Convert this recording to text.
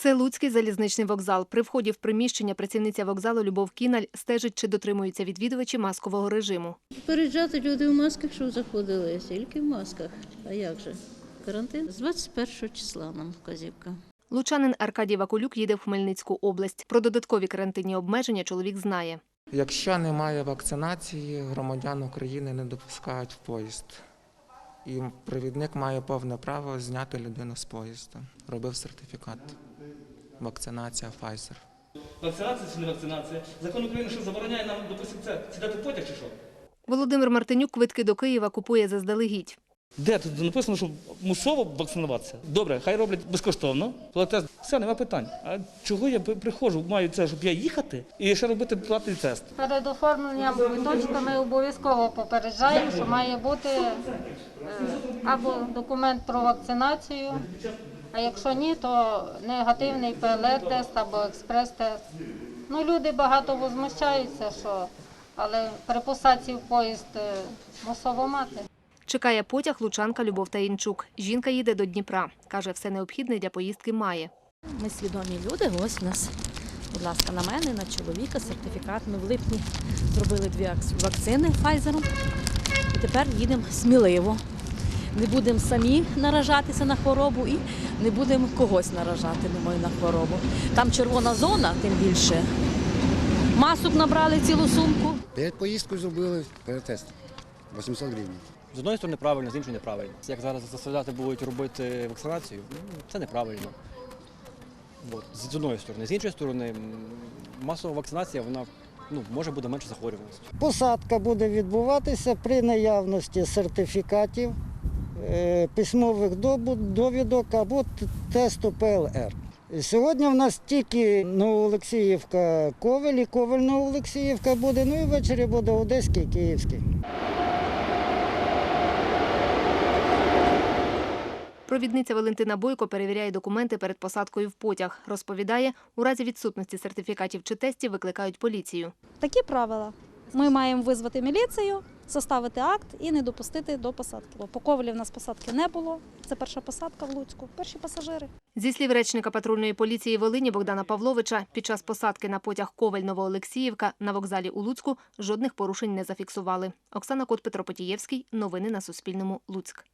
Це Луцький залізничний вокзал. При вході в приміщення працівниця вокзалу Любов Кіналь стежить, чи дотримуються відвідувачі маскового режиму. Попереджати люди в масках, що заходили, тільки в масках. А як же? Карантин з 21 числа нам вказівка. Лучанин Аркадій Вакулюк їде в Хмельницьку область. Про додаткові карантинні обмеження чоловік знає. Якщо немає вакцинації, громадян України не допускають в поїзд. І провідник має повне право зняти людину з поїзда. Робив сертифікат. Вакцинація Pfizer. Вакцинація чи не вакцинація? Закон України, що забороняє нам, допустимо, це сідати в потяг чи що? Володимир Мартинюк квитки до Києва купує заздалегідь. Де тут написано, що мусово вакцинуватися? Добре, хай роблять безкоштовно. Платест, все, нема питань. А чого я приходжу, маю це, щоб я їхати і ще робити платний тест? Перед оформленням квиточка ми обов'язково попереджаємо, що має бути е, або документ про вакцинацію, а якщо ні, то негативний ПЛР-тест або експрес-тест. Ну, люди багато возмущаються, що, але при посадці в поїзд е, мусово мати. Чекає потяг лучанка Любов Таїнчук. Жінка їде до Дніпра. Каже, все необхідне для поїздки має. Ми свідомі люди. Ось у нас, будь ласка, на мене, на чоловіка, сертифікат. Ми в липні зробили дві вакцини Pfizer. І тепер їдемо сміливо. Не будемо самі наражатися на хворобу і не будемо когось наражати, думаю, на хворобу. Там червона зона, тим більше. Масок набрали цілу сумку. Перед поїздкою зробили перетест. 800 гривень. З одної сторони правильно, з іншої неправильно. Як зараз заставляти будуть робити вакцинацію, ну, це неправильно. От, з одної сторони. З іншої сторони, масова вакцинація вона ну, може буде менше захворюваності. Посадка буде відбуватися при наявності сертифікатів, е, письмових довідок або тесту ПЛР. Сьогодні в нас тільки Новоолексіївка Ковель і Ковель Новоолексіївка буде, ну і ввечері буде Одеський і Київський. Провідниця Валентина Бойко перевіряє документи перед посадкою в потяг. Розповідає, у разі відсутності сертифікатів чи тестів викликають поліцію. Такі правила. Ми маємо визвати міліцію, составити акт і не допустити до посадки. По Ковелі в нас посадки не було. Це перша посадка в Луцьку. Перші пасажири. Зі слів речника патрульної поліції Волині Богдана Павловича, під час посадки на потяг Ковель Новоолексіївка на вокзалі у Луцьку жодних порушень не зафіксували. Оксана Кот, Петро Потієвський. Новини на Суспільному. Луцьк.